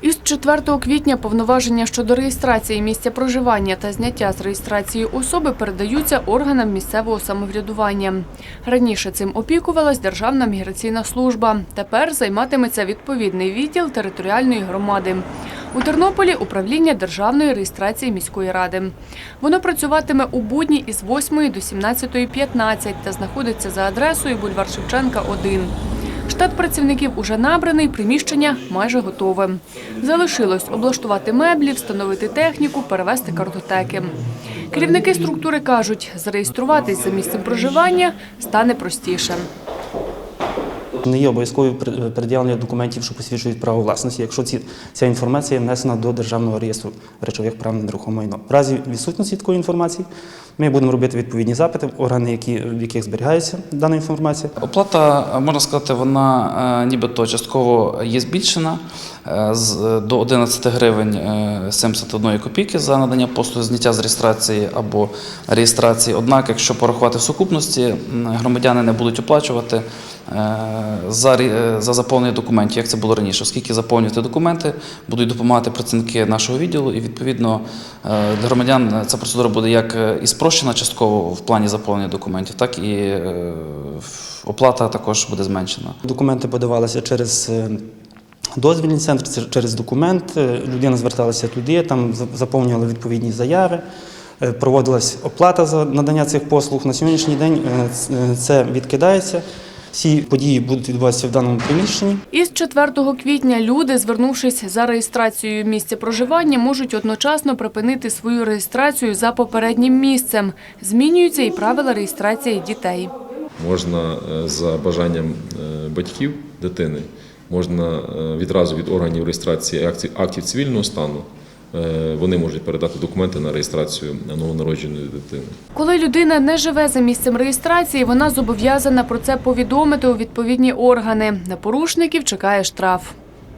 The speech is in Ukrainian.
Із 4 квітня повноваження щодо реєстрації місця проживання та зняття з реєстрації особи передаються органам місцевого самоврядування. Раніше цим опікувалась Державна міграційна служба. Тепер займатиметься відповідний відділ територіальної громади. У Тернополі управління державної реєстрації міської ради. Воно працюватиме у будні із 8 до 17.15 та знаходиться за адресою бульвар Шевченка 1. Штат працівників уже набраний, приміщення майже готове. Залишилось облаштувати меблі, встановити техніку, перевести картотеки. Керівники структури кажуть, зареєструватись за місцем проживання стане простіше. Не є обов'язково при- пред'явлення документів, що посвідчують право власності, якщо ці, ця інформація внесена до Державного реєстру речових прав на нерухоме майно. В разі відсутності такої інформації ми будемо робити відповідні запити органи, які, в яких зберігається дана інформація. Оплата, можна сказати, вона е, нібито частково є збільшена е, з- до 11 гривень е, 71 копійки за надання послуги зняття з реєстрації або реєстрації. Однак, якщо порахувати в сукупності, громадяни не будуть оплачувати е, за, е, за заповнення документів, як це було раніше, оскільки заповнювати документи будуть допомагати працівники нашого відділу, і відповідно е, для громадян ця процедура буде як е, і спрощена частково в плані заповнення документів, так і е, оплата також буде зменшена. Документи подавалися через е, дозвільний центр, це через документ. Е, Людина зверталася туди, там за- заповнювали відповідні заяви. е, Проводилась оплата за надання цих послуг. На сьогоднішній день е, е, це відкидається. Всі події будуть відбуватися в даному приміщенні. Із 4 квітня люди, звернувшись за реєстрацією місця проживання, можуть одночасно припинити свою реєстрацію за попереднім місцем. Змінюються і правила реєстрації дітей. можна е, за бажанням е, батьків дитини, можна е, відразу від органів реєстрації актів, актів цивільного стану. Е, Вони можуть передати документи на реєстрацію новонародженої дитини. Коли людина не живе за місцем реєстрації, вона зобов'язана про це повідомити у відповідні органи. На порушників чекає штраф.